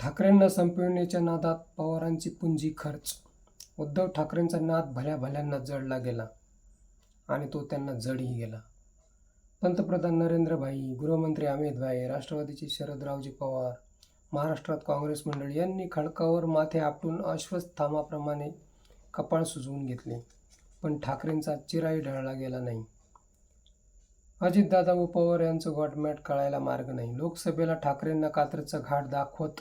ठाकरेंना संपविण्याच्या नादात पवारांची पुंजी खर्च. उद्धव ठाकरेंचा नाद भल्या भल्यांना जडला गेला आणि तो त्यांना जडही गेला. पंतप्रधान नरेंद्रभाई गृहमंत्री अमितभाई राष्ट्रवादीचे शरदरावजी पवार महाराष्ट्रात काँग्रेस मंडळ यांनी खडकावर माथे आपटून अश्वत्थामाप्रमाणे कपाळ सुजवून घेतले. पण ठाकरेंचा चिराई ढळला गेला नाही. अजितदादा व पवार यांचं गॉटमॅट कळायला मार्ग नाही. लोकसभेला ठाकरेंना कात्रचा घाट दाखवत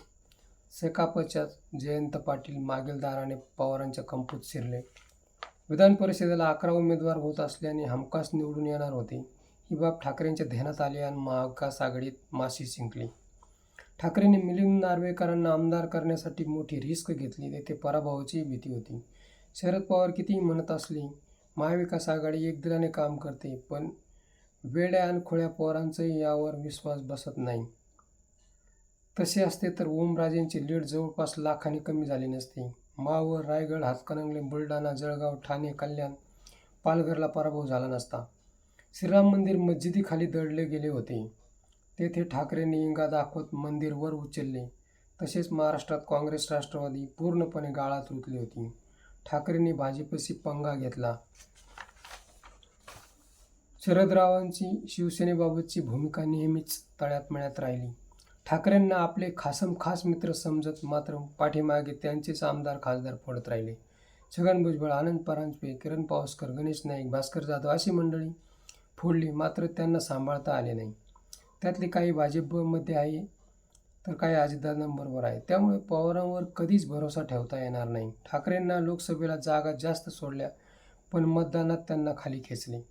सेकापच्या जयंत पाटील मागील दाराने पवारांच्या कंपूत शिरले. विधान परिषदेला अकरा उमेदवार होत असल्याने हमखास निवडून येणार होते. ही बाब ठाकरेंच्या ध्यानात आली आणि महाविकास आघाडीत माशी जिंकली ठाकरेंनी मिलिंद नार्वेकरांना आमदार करण्यासाठी मोठी रिस्क घेतली तेथे पराभवाची भीती होती. शरद पवार कितीही म्हणत असली महाविकास आघाडी एक दिलाने काम करते पण वेड्या आणि खोळ्या पवारांचाही यावर विश्वास बसत नाही. तसे असते तर ओमराजेंची लीड जवळपास लाखाने कमी झाली नसते. मावळ रायगड हातकणंगले बुलढाणा जळगाव ठाणे कल्याण पालघरला पराभव झाला नसता. श्रीराम मंदिर मस्जिदीखाली दडले गेले होते. तेथे ठाकरेंनी इंगा दाखवत मंदिर वर उचलले. तसेच महाराष्ट्रात काँग्रेस राष्ट्रवादी पूर्णपणे गाळात रुतली होती. ठाकरेंनी भाजपशी पंगा घेतला. शरदरावांची शिवसेनेबाबतची भूमिका नेहमीच तळ्यात मळ्यात राहिली. ठाकरेंना आपले खासम खास मित्र समजत मात्र पाठीमागे त्यांचेच आमदार खासदार पडत राहिले. छगन भुजबळ आनंद परांजपे किरण पावसकर गणेश नाईक भास्कर जाधव अशी मंडळी फोडली मात्र त्यांना सांभाळता आले नाही. त्यातले काही भाजपमध्ये आहे तर काही अजितदादांबरोबर आहे. त्यामुळे पवारांवर कधीच भरोसा ठेवता येणार नाही. ठाकरेंना लोकसभेला जागा जास्त सोडल्या पण मतदानात त्यांना खाली खेचले.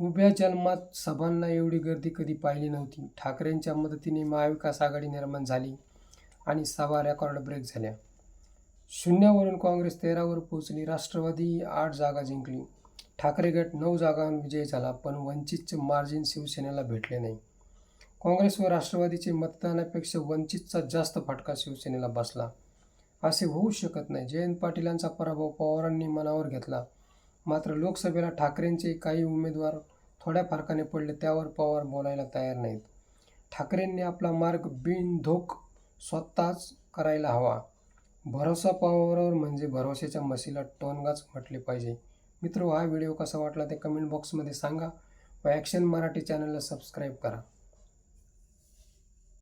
उभ्या जन्मात सभांना एवढी गर्दी कधी पाहिली नव्हती. ठाकरेंच्या मदतीने महाविकास आघाडी निर्माण झाली आणि सभा रेकॉर्ड ब्रेक झाल्या. शून्यावरून काँग्रेस तेरावर पोहोचली राष्ट्रवादी आठ जागा जिंकली. ठाकरे गट नऊ जागांवर विजयी झाला पण वंचितचे मार्जिन शिवसेनेला भेटले नाही. काँग्रेस व राष्ट्रवादीचे मतदानापेक्षा वंचितचा जास्त फटका शिवसेनेला बसला. असे होऊ शकत नाही. जयंत पाटीलांचा पराभव पवारांनी मनावर घेतला. मात्र लोकसभेला ठाकरेंचे काही उमेदवार थोड्या फरकाने पडले त्यावर पवार बोलायला तयार नाहीत. ठाकरेंनी आपला मार्ग बिनधोक स्वतःच करायला हवा. भरोसा पवारावर म्हणजे भरोशाच्या मसीला टोनगाच म्हटले पाहिजे. मित्र हा व्हिडिओ कसा वाटला ते कमेंट बॉक्समध्ये सांगा व ॲक्शन मराठी चॅनलला सबस्क्राईब करा.